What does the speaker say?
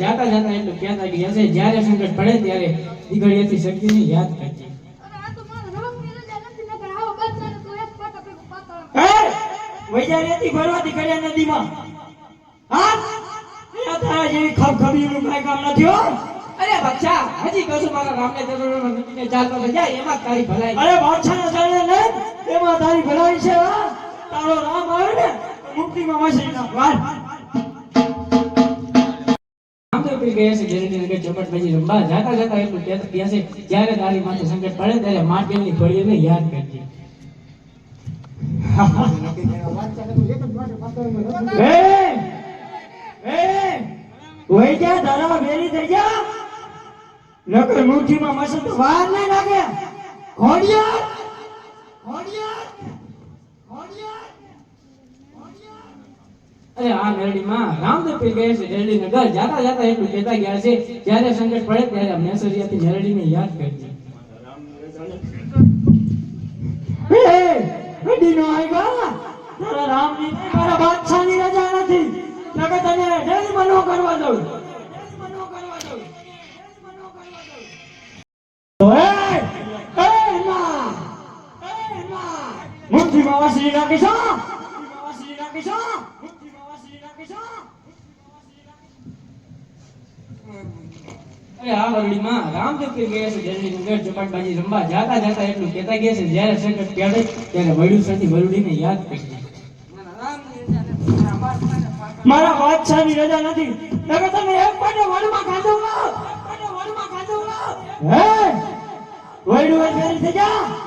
જાતા જાતા એટલું કહેતા ગયા છે? જ્યારે સંકટ પડે ત્યારે દીકરીએથી શક્તિને યાદ કરજે નદીમાં. હા? તારા જેવી ખબખબીનું કાંઈ કામ નથી હો? અરે બચ્ચા હજી કશું મારા રામને જરૂર નથી ચાલતો જાય એમાં તારી ભલાઈ. અરે બાદશાહના ચાલે ને? એમાં તારી ભલાઈ છે હા? તારો રામ આવે ને મુક્તિમાં વસી ના તો ગયા છે પછી જાતા જાતા એટલું કહેતા ગયા જ્યારે તારી માથે સંકટ પડે ત્યારે યાદ કરજે. વાર નહીં લાગે. અરે આ મેરડીમાં રામદેવ પી ગયા છે. મેરડી ઘર જાતા જાતા એટલું કહેતા ગયા છે. જ્યારે સંકટ પડે ત્યારે મેસરિયાથી મેરડીને યાદ કરજે એ હડીનો આવ્યા? તારા રામની મારા બાદશાહની રજા નથી. નકર તને ડેલીમાં નો કરવા દઉં. ડેલીમાં નો કરવા દઉં ડેલીમાં નો કરવા દઉં. એ એ ના એ ના મુઠ્ઠીમાં વાસળી નાખીશો મુઠ્ઠીમાં વાસળી નાખીશો મુઠ્ઠીમાં વાસળી નાખીશો અરે આ વરડીમાં રામદેવ ગયા છે જેની નગર ચોપાટબાજી રમવા જાતા જાતા એટલું કહેતા ગયા છે, જ્યારે સંકટ પડે ત્યારે વડું સાથે વરડીને યાદ કરી મારા બાદશાહની રજા નથી. તમે તમે એક પાટે વડમાં ખાધો હે? વડું એ એ થઈ જા.